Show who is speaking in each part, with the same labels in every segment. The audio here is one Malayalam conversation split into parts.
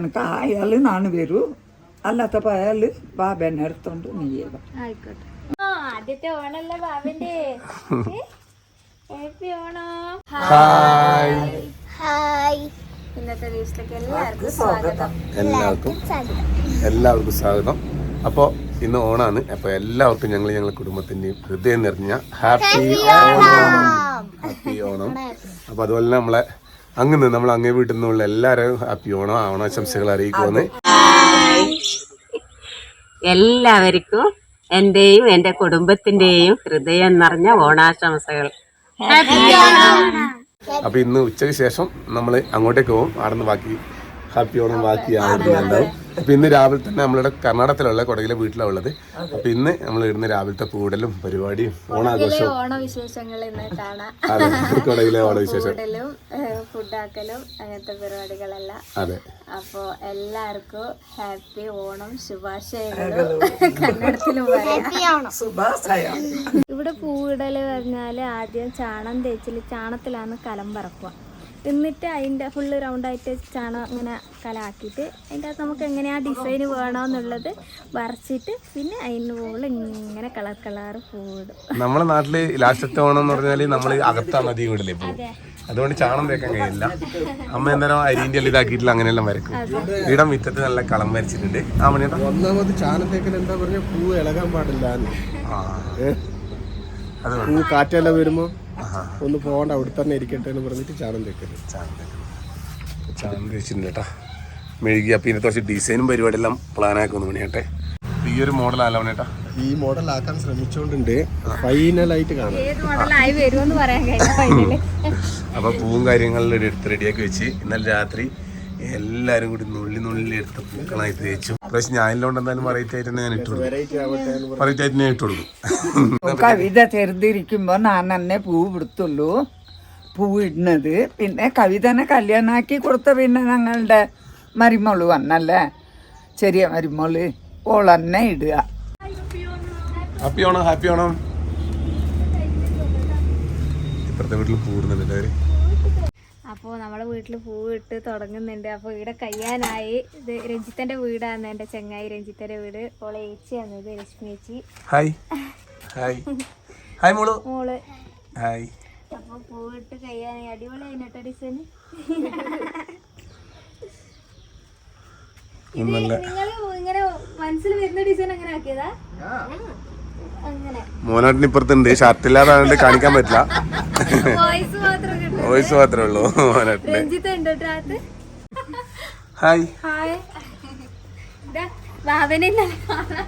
Speaker 1: എനിക്ക് ആയാൽ നാണ് വരൂ. അല്ലാത്തപ്പോൾ അയാൾ ബാബേനെ എടുത്തോണ്ട്
Speaker 2: നീ ആദ്യത്തെ ഓണല്ല ബാബിന്റെ? ഹാപ്പി ഓണം. ഹായ്. ഇന്നത്തെ എല്ലാവർക്കും സ്വാഗതം?
Speaker 3: എല്ലാവർക്കും എല്ലാവർക്കും സ്വാഗതം. അപ്പോൾ ഇന്ന് ഓണാണ്. അപ്പോൾ എല്ലാവർക്കും ഞങ്ങൾ ഞങ്ങളുടെ കുടുംബത്തിന്റെയും ഹൃദയം നിറഞ്ഞ ഹാപ്പി ഓണം. ഹാപ്പി ഓണം. അപ്പോൾ അതുപോലെ നമ്മളെ അങ്ങ് നമ്മൾ അങ്ങേ വീട്ടിൽ നിന്നുള്ള എല്ലാവരും ഹാപ്പി ഓണം ഓണാശംസകൾ അറിയിക്കുമെന്ന്.
Speaker 4: എല്ലാവർക്കും എന്റെയും എന്റെ കുടുംബത്തിന്റെയും ഹൃദയം നിറഞ്ഞ ഓണാശംസകൾ.
Speaker 3: അപ്പൊ ഇന്ന് ഉച്ചയ്ക്ക് ശേഷം നമ്മൾ അങ്ങോട്ടേക്ക് പോകും. അവിടെ നിന്ന് ബാക്കി ഹാപ്പി ഓണം ബാക്കി അവിടെ അപ്പോൾ ഇന്ന് രാവിലെ തന്നെ നമ്മളുടെ കർണാടകത്തിലുള്ള കൊടകിലെ വീട്ടിലാണ് ഉള്ളത്. അപ്പൊ ഇന്ന് നമ്മൾ ഇടുന്ന രാവിലത്തെ കൂടലും പരിപാടിയും ഓണാഘോഷവും.
Speaker 2: ഓണവിശേഷങ്ങൾ ഇന്ന് കാണാം.
Speaker 3: കൊടകിലെ ഓണവിശേഷം.
Speaker 2: ഫുഡാക്കലും അങ്ങനത്തെ പരിപാടികളെല്ലാം.
Speaker 3: അതെ.
Speaker 2: അപ്പോ എല്ലാവർക്കും ഹാപ്പി ഓണം ശുഭാശയങ്ങളും കന്നഡത്തിലും ഇവിടെ പൂവിടൽ പറഞ്ഞാൽ ആദ്യം ചാണം തേച്ചിൽ ചാണത്തിലാണ് കലം പറക്കുക. എന്നിട്ട് അതിന്റെ ഫുള്ള് റൗണ്ടായിട്ട് ചാണകം അങ്ങനെ കലാക്കിയിട്ട് അതിന്റെ അകത്ത് നമുക്ക് എങ്ങനെയാ ഡിസൈൻ വേണമെന്നുള്ളത് വരച്ചിട്ട് പിന്നെ അതിന് മുകളിൽ ഇങ്ങനെ കളർ കളർ പൂവിടും.
Speaker 3: നമ്മളെ നാട്ടിൽ ലാസ്റ്റത്തെ ഓണം എന്ന് പറഞ്ഞാൽ നമ്മൾ അകത്താണ് അധികം ഇടലേ പോകും അതുകൊണ്ട് ചാണം തേക്കാൻ കഴിയില്ല. അമ്മ എന്തായാലും അരിന്റെ എല്ലാം ഇതാക്കിയിട്ടില്ല അങ്ങനെയെല്ലാം വരക്കും. ഇവിടെ മിറ്റത്ത് നല്ല കളം വരച്ചിട്ടുണ്ട്. ആ മണിയേട്ടാ
Speaker 5: ഒന്നാമത് ചാനത്തേക്കൽ എന്താ പറഞ്ഞ പൂ ഇളകാൻ പാടില്ല
Speaker 3: ആ. അത്
Speaker 5: പൂ കാറ്റെല്ലാം വരുമ്പോ ഒന്ന് പോകണ്ട അവിടെ തന്നെ ഇരിക്കട്ടെ എന്ന് പറഞ്ഞിട്ട് ചാനം തേക്കരുത്
Speaker 3: ചാണം തേക്കരുത് ചാണം തേച്ചിട്ടുണ്ട് കേട്ടാ മെഴുകി അപ്പം ഇതിനെ കുറച്ച് ഡിസൈനും പരിപാടിയെല്ലാം പ്ലാൻ ആക്കുന്നു പണിയട്ടെ ഈ ഒരു മോഡൽ ആലോണേട്ടാ
Speaker 5: ഈ മോഡൽ ആക്കാൻ ശ്രമിച്ചോണ്ടുണ്ട്. ഫൈനലായിട്ട് കാണാം.
Speaker 3: അപ്പൊ പൂവും കാര്യങ്ങളിൽ എടുത്ത് റെഡിയാക്കി വെച്ച് ഇന്നലെ രാത്രി എല്ലാരും കൂടി നുള്ളി നുള്ളി എടുത്ത് പൂക്കളായി തേച്ചു. പക്ഷെ ഞാനില്ലോണ്ട് എന്തായാലും വെറൈറ്റി ആയിട്ട് ഞാൻ ഇട്ടു
Speaker 5: വെറൈറ്റി
Speaker 3: ആയിട്ട് ഞാൻ ഇട്ടു കൊടുക്കും.
Speaker 1: കവിത ചെറുതിരിക്കുമ്പോ ഞാൻ തന്നെ പൂ പിടുത്തുള്ളൂ. പൂ ഇടുന്നത്. പിന്നെ കവിതനെ കല്യാണാക്കി കൊടുത്ത പിന്നെ ഞങ്ങളുടെ മരുമോൾ വന്നല്ലേ? ചെറിയ മരുമോൾ. ഓളന്നെ ഇടുക.
Speaker 3: ഹാപ്പി ആണോ ഹാപ്പി ആണോ ഇപ്പുറത്തെ വീട്ടിൽ കൂടുന്നുണ്ട് അവർ
Speaker 2: അപ്പോൾ നമ്മളെ വീട്ടിൽ പൂവ് ഇട്ട് തുടങ്ങുന്നുണ്ട്. അപ്പോൾ ഇവിടെ കഴിയാനായി ഇത് രഞ്ജിത്തന്റെ വീടാണ് എന്റെ ചെങ്ങായി രഞ്ജിത്തന്റെ വീട്. ഓളെ ഏച്ചി വന്നത് രശ്മി ഏച്ചി.
Speaker 3: ഹായ് ഹായ് ഹായ് മോളു.
Speaker 2: മോൾ.
Speaker 3: ഹായ്
Speaker 2: അപ്പോൾ പൂവിട്ട് കഴിയാനായി അടിപൊളി അതിനട്ടോ ഡിസൈൻ
Speaker 3: മോനാട്ടിനിപ്പുറത്തുണ്ട്. ഷർട്ടില്ലാതെ കാണിക്കാൻ പറ്റില്ല.
Speaker 2: വോയിസ്
Speaker 3: മാത്രമേ ഉള്ളൂ മോനാട്ടിന് ഹായ്.
Speaker 2: ഹായ്.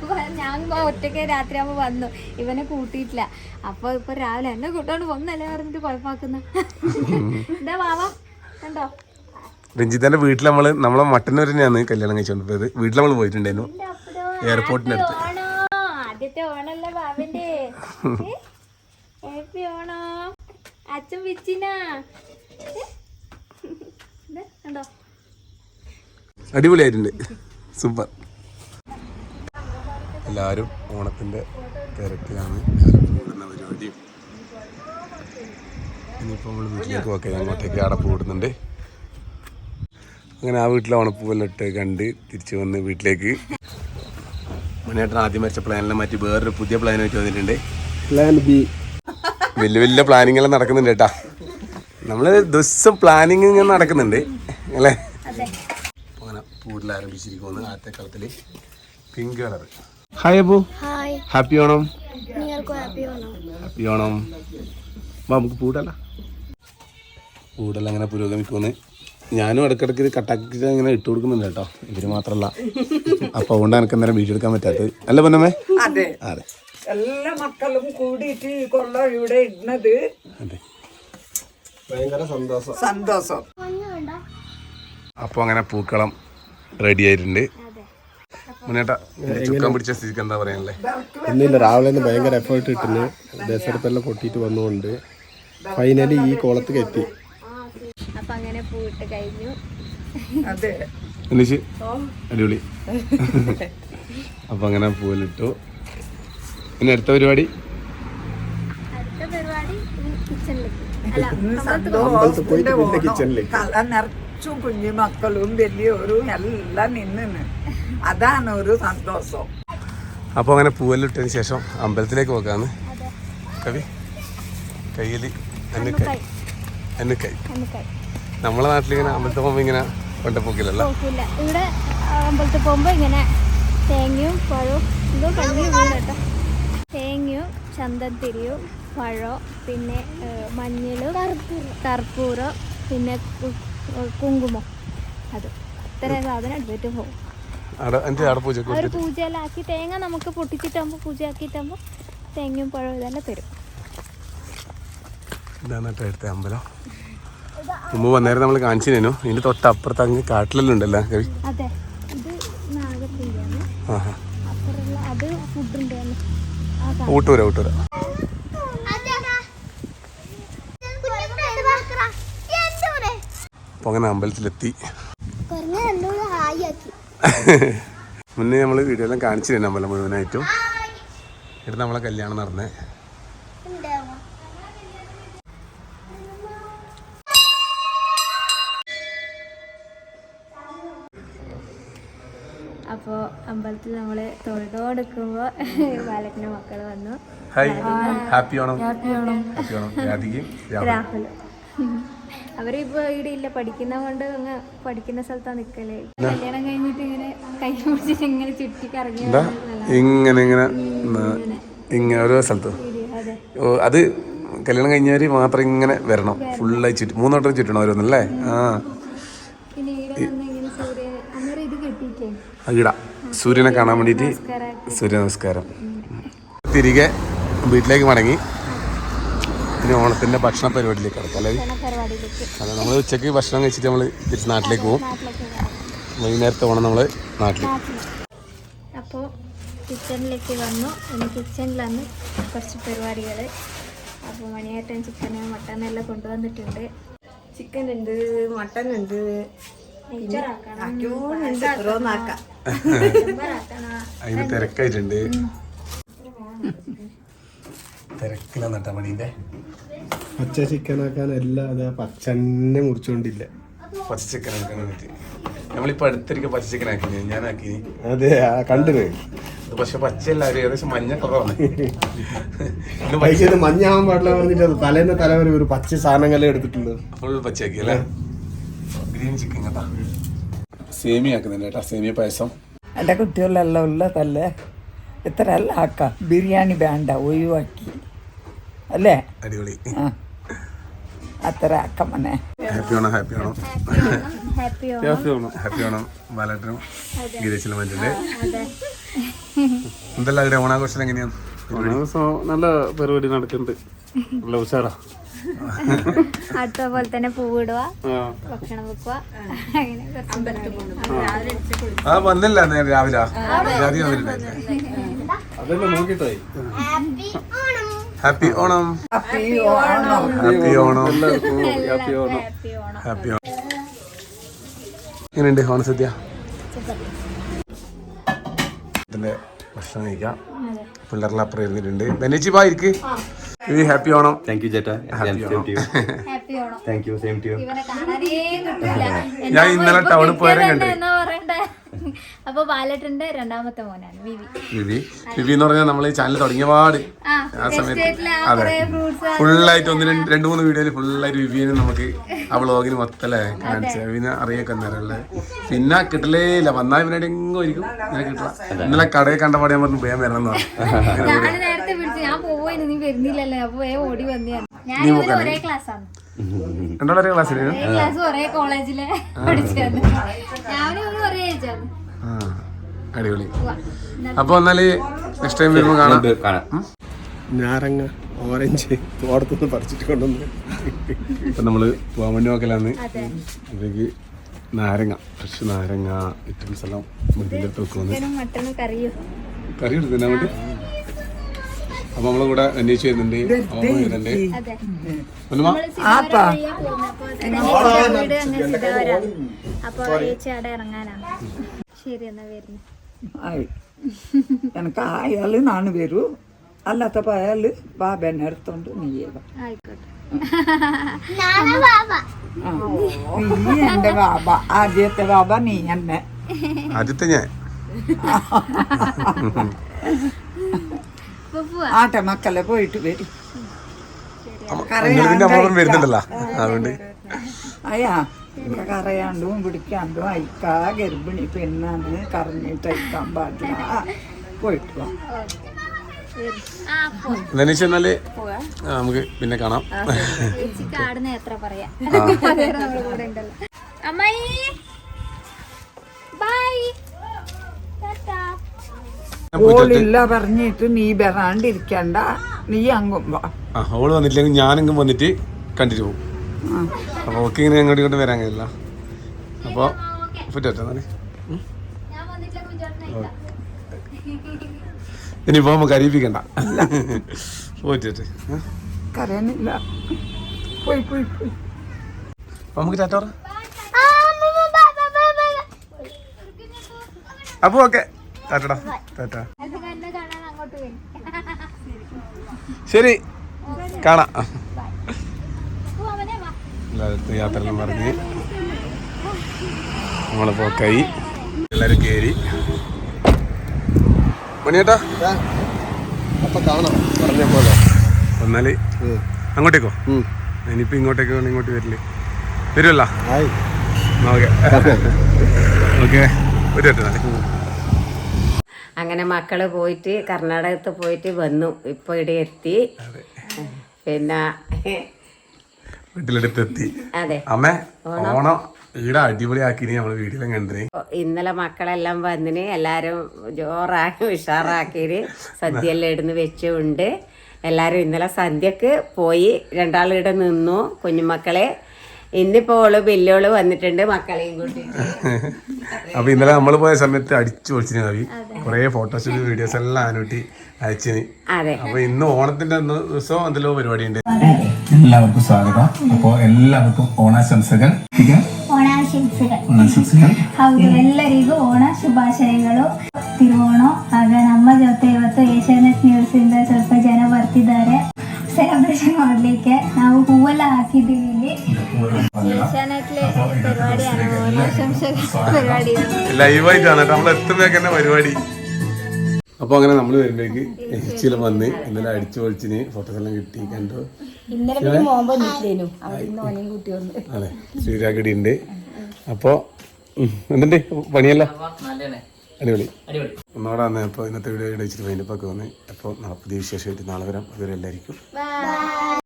Speaker 2: പോയ- ഞാൻ ഒറ്റയ്ക്ക് രാത്രി ആവുമ്പോ വന്നു. ഇവനെ കൂട്ടിയിട്ടില്ല. അപ്പൊ ഇപ്പൊ രാവിലെ എന്നെ കൂട്ടോണ്ട് വന്നല്ലേ പറഞ്ഞിട്ട് കുഴപ്പമാക്കുന്ന എന്താ ബാബ കണ്ടോ?
Speaker 3: രഞ്ജിത്തിന്റെ വീട്ടിൽ നമ്മൾ നമ്മളെ മട്ടന്നൂർ തന്നെയാണ് കല്യാണം കഴിച്ചുകൊണ്ട് പോയത്. വീട്ടിൽ നമ്മൾ പോയിട്ടുണ്ടായിരുന്നു. എയർപോർട്ടിനടുത്ത്
Speaker 2: ആദ്യത്തെ ഓണല്ലേ ബാബിന്റെ ഓണോ. അച്ഛൻ വിച്ചിനാ. കണ്ടോ?
Speaker 3: അടിപൊളിയായിട്ടുണ്ട്. സൂപ്പർ. എല്ലാവരും ഓണത്തിന്റെ തിരക്കിലാണ്. കൂടുന്ന പരിപാടിയും. ഇനിയിപ്പോൾ നമ്മൾ വീട്ടിലേക്ക് ഒക്കെ അങ്ങോട്ടേക്ക് അടപ്പ് കൂടുന്നുണ്ട് അങ്ങനെ ആ വീട്ടിലെ ഓണപ്പൂവെല്ലാം ഇട്ട് കണ്ട് തിരിച്ചു വന്ന് വീട്ടിലേക്ക്. മുന്നേട്ടൻ ആദ്യം വരച്ച പ്ലാനെല്ലാം മാറ്റി വേറൊരു പുതിയ പ്ലാനായിട്ട് വന്നിട്ടുണ്ട്.
Speaker 5: പ്ലാൻ ബി
Speaker 3: വലിയ വലിയ പ്ലാനിങ് എല്ലാം നടക്കുന്നുണ്ട് കേട്ടാ. നമ്മൾ ദിവസം പ്ലാനിങ് ഇങ്ങനെ നടക്കുന്നുണ്ട് അല്ലേ? അങ്ങനെ കൂടുതൽ ആരംഭിച്ചിരിക്കുന്നു ആദ്യത്തെ കളത്തിൽ. Pink colour hi Abu.
Speaker 2: Hi
Speaker 3: happy Onam.
Speaker 2: നിങ്ങൾക്ക് ഹാപ്പി ഓണോ?
Speaker 3: ഹാപ്പി ഓണം. വാ നമുക്ക് പൂടല്ല. പൂടല്ല അങ്ങനെ പുരോഗമിക്കുന്നു ഞാനും ഇടയ്ക്കിടയ്ക്ക് ഇത് കട്ടാക്കി ഇങ്ങനെ ഇട്ട് കൊടുക്കുന്നുണ്ട് കേട്ടോ. ഇവർ മാത്രല്ല. അപ്പൊ അതുകൊണ്ട് എനിക്ക് അന്നേരം വീഡിയോ എടുക്കാൻ പറ്റാത്തത്. അല്ല പൊന്നമ്മേ?
Speaker 1: അതെ.
Speaker 3: അതെ.
Speaker 1: എല്ലാ മക്കളും കൂടിയിട്ട് ഈ കൊല്ലം ഇവിടെ ഇടുന്നത്
Speaker 3: അതെ.
Speaker 5: ഭയങ്കര സന്തോഷം.
Speaker 1: സന്തോഷം.
Speaker 3: അപ്പോൾ അങ്ങനെ പൂക്കളം റെഡി ആയിട്ടുണ്ട്. മുന്നേട്ടാ ചുക്കാൻ പിടിച്ച സ്ഥിതിക്ക് എന്താ പറയാനല്ലേ
Speaker 5: ഒന്നുമില്ല രാവിലെ നിന്ന് ഭയങ്കര എഫേർട്ട് ഇട്ടിന്. ദശരപ്പെല്ലാം കൊട്ടിട്ട് വന്നുകൊണ്ട് ഫൈനലി ഈ കോളത്ത് എത്തി
Speaker 2: അപ്പൊ അങ്ങനെ പൂവിട്ട് കഴിഞ്ഞു.
Speaker 1: അതെ.
Speaker 3: അടിപൊളി. അപ്പൊ അങ്ങനെ പൂവിലിട്ടു. പിന്നെ അടുത്ത പരിപാടി?
Speaker 1: കല നിറച്ച് കൊച്ചും കുഞ്ഞു മക്കളും വലിയവരും എല്ലാം നിന്നു അതാണ് ഒരു സന്തോഷം.
Speaker 3: അപ്പോൾ അങ്ങനെ പൂവെല്ലിട്ടതിന് ശേഷം അമ്പലത്തിലേക്ക് പോക്കാന്ന് കവി കയ്യിൽ എന്നുക്കൈ
Speaker 2: നമുക്കായി
Speaker 3: നമ്മളെ നാട്ടിലിങ്ങനെ അമ്പലത്തിൽ പോകുമ്പോൾ ഇങ്ങനെ കൊണ്ട
Speaker 2: പോക്കില്ലല്ലോ? ഇവിടെ അമ്പലത്തിൽ പോകുമ്പോൾ ഇങ്ങനെ തേങ്ങയും പഴവും എന്തോ കഞ്ഞി വീണട്ടോ തേങ്ങയും ചന്തത്തിരിയും പഴം പിന്നെ മഞ്ഞൾ കർപ്പൂരം പിന്നെ കുങ്കുമം. അത് ഇത്ര സാധനം എടുത്തിട്ട് പോകും ഒരു പൂജയെല്ലാം ആക്കി തേങ്ങ നമുക്ക് പൊട്ടിച്ചിട്ടാകുമ്പോൾ ആക്കിട്ടാകുമ്പോ തേങ്ങയും പഴവും ഇതെല്ലാം തരും.
Speaker 3: ഇതാണ് കേട്ടോ അമ്പലം. മുമ്പ് വന്നേരം നമ്മൾ തന്നു ഇതിന്റെ തൊട്ടപ്പുറത്ത് അങ്ങ് കാട്ടിലെല്ലാം ഉണ്ടല്ലോ. കവി ഊട്ടൂര ഊട്ടൂര. അപ്പോൾ അങ്ങനെ അമ്പലത്തിലെത്തി. മുന്നേ നമ്മൾ വീഡിയോ എല്ലാം കാണിച്ചിരുന്നു അമ്പലം മുഴുവനായിട്ടും. ഇവിടെ നമ്മളെ കല്യാണം നടന്നേ.
Speaker 2: അപ്പോൾ അമ്പലത്തിൽ നമ്മൾ തൊഴുതോടുക്കുമ്പോൾ ബാലക്കിന്റെ മക്കൾ വന്നു.
Speaker 3: Hi. Happy Onam. Happy Onam.
Speaker 2: Rahul അവരിപ്പോ ഇവിടെ ഇല്ല. പഠിക്കുന്ന കൊണ്ട് അങ്ങ് പഠിക്കുന്ന സ്ഥലത്താ നിക്കൽ. കല്യാണം കഴിഞ്ഞിട്ട് ഇങ്ങനെ കൈ പിടിച്ചിട്ട് ഇങ്ങനെ ചുറ്റി കറങ്ങി
Speaker 3: ഇങ്ങനെ ഇങ്ങനെ. ഇങ്ങനെ. ഓരോ സ്ഥലത്ത്?
Speaker 2: അത്.
Speaker 3: കല്യാണം കഴിഞ്ഞവര് മാത്രം ഇങ്ങനെ വരണം. ഫുള്ളായി ചുറ്റും മൂന്നോട്ടം ചുറ്റണം ഓരോന്നല്ലേ ആ.
Speaker 2: കെട്ടിയിട്ടേ
Speaker 3: സൂര്യനെ കാണാൻ വേണ്ടിയിട്ട് സൂര്യ നമസ്കാരം. തിരികെ വീട്ടിലേക്ക് മടങ്ങി. ഇനി ഓണത്തിന്റെ ഭക്ഷണ പരിപാടിയിലേക്ക് കിടക്കാം അല്ലേ? അല്ല നമ്മൾ ഉച്ചയ്ക്ക് ഭക്ഷണം കഴിച്ചിട്ട് നമ്മൾ തിരിച്ച് നാട്ടിലേക്ക് പോകും വൈകുന്നേരത്തെ ഓണം നമ്മൾ നാട്ടിൽ
Speaker 2: അപ്പോൾ കിച്ചണിലേക്ക് വന്നു. ഇനി കിച്ചണിലാണ് കുറച്ച് പരിപാടികൾ അപ്പോൾ മണിയേട്ടൻ ചിക്കന് മട്ടൻ എല്ലാം കൊണ്ടുവന്നിട്ടുണ്ട്.
Speaker 1: ചിക്കൻ ഉണ്ട് മട്ടൻ ഉണ്ട്.
Speaker 3: അതിന് തിരക്കായിട്ടുണ്ട്. തിരക്കിലാണ് നട്ട മണീന്റെ
Speaker 5: പച്ച ചിക്കനാക്കാൻ എല്ലാം പച്ച പച്ചന്നെ മുറിച്ചോണ്ടില്ല.
Speaker 3: പച്ച ചിക്കൻ ആക്കാൻ വേണ്ടി നമ്മളിപ്പോ അടുത്തിരിക്കുക പച്ച ചിക്കൻ ആക്കി ഞാൻ ആക്കി
Speaker 5: അതെ കണ്ടിന്
Speaker 3: പക്ഷെ പച്ചയല്ല ഒരു ഏകദേശം മഞ്ഞ കുറവാണ്
Speaker 5: മഞ്ഞ മഞ്ഞാവാൻ പാടില്ല പറഞ്ഞിട്ട് തലേന്ന് തലവരെ ഒരു പച്ച സാധനങ്ങളെ എടുത്തിട്ടുണ്ട്
Speaker 3: ഫുൾ പച്ചയാക്കി അല്ലേ? ഗ്രീൻ ചിക്കൻ കേട്ടാ സേമിയ ആക്കുന്നുണ്ട് കേട്ടാ സേമിയ പായസം.
Speaker 1: എന്റെ കുട്ടികളെല്ലാം ഉള്ളതല്ലേ ഇത്ര എല്ലാം ആക്കാം. ബിരിയാണി വേണ്ട ഒഴിവാക്കി. അല്ലേ?
Speaker 3: അടിപൊളി.
Speaker 1: അത്ര ആക്കാം മോനെ.
Speaker 3: Happy Onam happy Onam
Speaker 2: happy
Speaker 3: happy Onam ബാലേട്ടനും മറ്റുണ്ട്
Speaker 2: അതെ.
Speaker 3: എന്തെല്ലാം ഓണാഘോഷം എങ്ങനെയാണ്
Speaker 5: നല്ല പരിപാടി നടക്കുന്നുണ്ട്. നല്ല ഉഷാറാ.
Speaker 2: അടുത്ത പോലെ തന്നെ പൂവിടുക ഭക്ഷണം വെക്കുക. അങ്ങനെ
Speaker 3: വന്നില്ല രാവിലെ. Happy Onam.
Speaker 1: Happy Onam.
Speaker 3: Happy Onam.
Speaker 2: Happy Onam.
Speaker 3: Happy Onam. എങ്ങനെയുണ്ട് ഓണസദ്യ ഇതിന്റെ ഭക്ഷണം കഴിക്കാം. പിള്ളേരെല്ലാം അപ്പുറം ഇരുന്നിട്ടുണ്ട്. ബെനേച്ചി ബാ ഇരിക്ക്. ഇത് ഹാപ്പി ഓണം
Speaker 6: താങ്ക് യു ചേട്ടാ.
Speaker 3: Happy Onam
Speaker 2: happy Onam
Speaker 6: thank you same to you
Speaker 2: ഇവനെ കാണാനേ കിട്ടില്ല.
Speaker 3: ഞാൻ ഇന്നലെ ടൗണിൽ പോയാലും കണ്ടു
Speaker 2: എന്നാ പറയണ്ടേ? അപ്പൊ ബാലട്ടന്റെ രണ്ടാമത്തെ മോനാണ് വിവി.
Speaker 3: വിവി. വിവി എന്ന് പറഞ്ഞാൽ നമ്മൾ ഈ ചാനൽ തുടങ്ങിയ പാട്.
Speaker 2: ആ
Speaker 3: സമയത്ത്. അതെ. ഫുള്ളായിട്ട് ഒന്ന് രണ്ട് രണ്ട് മൂന്ന് വീഡിയോയിൽ ഫുള്ളായിട്ട് വിവിനെ നമുക്ക് ആ വ്ളോഗിന് മൊത്തല്ലേ കാണിച്ചു. വിവിനെ അറിയൊക്കെ നേരല്ലേ പിന്നെ കിട്ടലേ ഇല്ല വന്നാൽ പിന്നെ എങ്ങും ഒരിക്കും ഞാൻ കിട്ടില്ല ഇന്നലെ കടയിൽ കണ്ട പാടെ ഞാൻ പറഞ്ഞു വേഗം വരണം എന്ന് പറഞ്ഞു.
Speaker 2: ഞാൻ പോവായിരുന്നു നീ വരുന്നില്ലല്ലേ അപ്പൊ വേഗം ഓടി വന്നു ഞാൻ ഒരേ ക്ലാസ്സാണ്
Speaker 3: രണ്ടാളൊരു ക്ലാസ്സിൽ
Speaker 2: ഒരേ ക്ലാസ് ഒരേ കോളേജിലെ പഠിച്ചത് ഞാനും ഇവനും ഒരേ ഏജാണ്
Speaker 3: ആ അടിപൊളി. അപ്പൊ എന്നാൽ നെക്സ്റ്റ് ടൈം വരുമ്പോ കാണാം.
Speaker 5: ഞാറങ്ങ ഓറഞ്ച് തോട്ടത്തുനിന്ന് പറിച്ചിട്ട് കൊണ്ടുവന്ന്
Speaker 3: ഇപ്പൊ നമ്മൾ വേണ്ടി നോക്കലാന്ന് അതിലേക്ക് നാരങ്ങ ഫ്രഷ് നാരങ്ങ ഐറ്റംസ് എല്ലാം മുന്നിന്റെ അടുത്ത് വെക്കുന്നു
Speaker 2: ചിക്കനും മട്ടനും കറിയും.
Speaker 3: കറി എടുക്കുന്ന വേണ്ടി? അപ്പൊ നമ്മളെ കൂടെ അന്വേഷിച്ച് വരുന്നുണ്ട്. അമ്മ വരുന്നുണ്ട്.
Speaker 2: അപ്പൊ ഇറങ്ങാനാണ് ശരി എന്നാ വരുന്നു.
Speaker 1: എനിക്ക് നാണ് വരൂ. അല്ലാത്തപ്പോൾ അയാൾ ബാബേനെ എടുത്തോണ്ട് നീ
Speaker 2: ആയിക്കോട്ടെ.
Speaker 1: നീ എന്റെ ബാബ ആദ്യത്തെ ബാബ നീ എന്നെ.
Speaker 3: ആദ്യത്തെ ഞാൻ.
Speaker 1: ആട്ടെ മക്കളെ പോയിട്ട് വരും.
Speaker 3: വരുന്നുണ്ടല്ലോ. അതുകൊണ്ട്.
Speaker 1: അയ്യാ ഇവിടെ കറയാണ്ടും പിടിക്കാണ്ടും അയക്കാ ഗർഭിണി പെണ്ണാണ് കറഞ്ഞിട്ട് അയക്കാൻ പാടില്ല. പോയിട്ട് വാ.
Speaker 3: എന്നാൽ നമുക്ക് പിന്നെ കാണാം.
Speaker 2: ചേച്ചിക്ക്
Speaker 1: ഓളില്ല പറഞ്ഞിട്ട് നീ വരാണ്ടിരിക്കണ്ട. നീ അങ്ങും വാ.
Speaker 3: ഓൾ വന്നിട്ടില്ലെങ്കിൽ ഞാനെങ്കിലും വന്നിട്ട് കണ്ടിട്ട് പോകും. അപ്പോൾ ഓക്കെ ഇങ്ങനെ അങ്ങോട്ട് ഇങ്ങോട്ട് വരാൻ കഴിയില്ല. അപ്പോൾ പറ്റോ എന്നാൽ.
Speaker 2: ഞാൻ വന്നിട്ടില്ല കുഞ്ചേട്ടനെ
Speaker 3: ഇനിയിപ്പോ നമുക്ക് അരിയിപ്പിക്കണ്ട പോയിട്ട്
Speaker 1: കരയാനില്ല പോയി പോയി പോയി.
Speaker 3: അപ്പൊ നമുക്ക് ചാറ്റോറ പറ. അപ്പൊ ഓക്കെ. ടാറ്റടാ ടാറ്റ ശരി കാണാം. എല്ലായിടത്തും യാത്രയെല്ലാം പറഞ്ഞ് നമ്മളെ പോക്കായി എല്ലാരും കയറി. മണിയേട്ടാ
Speaker 5: അപ്പൊ കാണാം. പറഞ്ഞ പോലെ.
Speaker 3: എന്നാൽ അങ്ങോട്ടേക്കോ? ഇനിയിപ്പോ ഇങ്ങോട്ടേക്ക് വേണം ഇങ്ങോട്ട് വരില്ലേ വരുമല്ലോ ഓക്കെ. ഓക്കെ. ഒരു
Speaker 4: അങ്ങനെ മക്കൾ പോയിട്ട് കർണാടകത്ത് പോയിട്ട് വന്നു. ഇപ്പൊ ഇവിടെ എത്തി. പിന്നെ
Speaker 3: വീട്ടിലെടുത്തെത്തി.
Speaker 4: അതെ.
Speaker 3: അമ്മ ഓണം. ഈടെ അടിപൊളിയാക്കി നമ്മൾ വീട്ടിലും കണ്ടിന്
Speaker 4: ഇന്നലെ മക്കളെല്ലാം വന്നിന്. എല്ലാരും ജോറാക്കി ഉഷാറാക്കിന് സദ്യ എല്ലാം ഇടുന്ന് വെച്ചുണ്ട് എല്ലാരും ഇന്നലെ സന്ധ്യക്ക് പോയി. രണ്ടാളിവിടെ നിന്നു. കുഞ്ഞുമക്കളെ ഇന്നിപ്പോ ഓള് ബില്ലോള് വന്നിട്ടുണ്ട് മക്കളെയും കൂട്ടിട്ട്
Speaker 3: അപ്പൊ ഇന്നലെ നമ്മൾ പോയ സമയത്ത് അടിച്ചു പൊളിച്ചിന് കവി കുറെ ഫോട്ടോസ് വീഡിയോസ് എല്ലാം അനുട്ടി അയച്ചിന്
Speaker 4: അതെ
Speaker 3: അപ്പൊ ഇന്ന് ഓണത്തിന്റെ അന്ന് ദിവസം എന്തെല്ലോ പരിപാടി ഉണ്ട് എല്ലാവർക്കും സ്വാഗതം അപ്പോ എല്ലാവർക്കും ഓണാശംസകൾ
Speaker 6: ಓಣಾಶಂಸೆಗಳು
Speaker 3: ഓണാശംസകൾ
Speaker 6: ಹೌದು ಎಲ್ಲರಿಗೂ ಓಣ ಶುಭಾಶಯಗಳು ತಿರುವೋಣ ಆಗ ನಮ್ಮ ಜೊತೆ ಇವತ್ತು ಏಷ್ಯಾನೆಟ್ ನ್ಯೂಸ್ ಇಂದ ಸ್ವಲ್ಪ ಜನ ಬರ್ತಿದ್ದಾರೆ ಸೆಲೆಬ್ರೇಷನ್ ಮಾಡ್ಲಿಕ್ಕೆ ನಾವು ಹೂವೆಲ್ಲ ಹಾಕಿದ್ದೀವಿ
Speaker 3: അപ്പൊ അങ്ങനെ നമ്മൾ വരുമ്പോഴേക്ക് ചില വന്ന് ഇന്നലെ അടിച്ചു പൊളിച്ചിന് ഫോട്ടോസ് എല്ലാം കിട്ടി കണ്ടു. അതെ ശ്രീരാഗിടി ഉണ്ട് അപ്പോൾ എന്തുണ്ട്? പണിയല്ല? അടിപൊളി. ഒന്നോടെ വന്നേ. അപ്പൊ ഇന്നത്തെ വീഡിയോ അടിച്ചിട്ട് വൈൻഡപ്പൊക്കെ വന്ന് അപ്പൊ നാളെ പുതിയ വിശേഷമായിട്ട് നാളെ വരാം. അതുവരെ എല്ലാവർക്കും.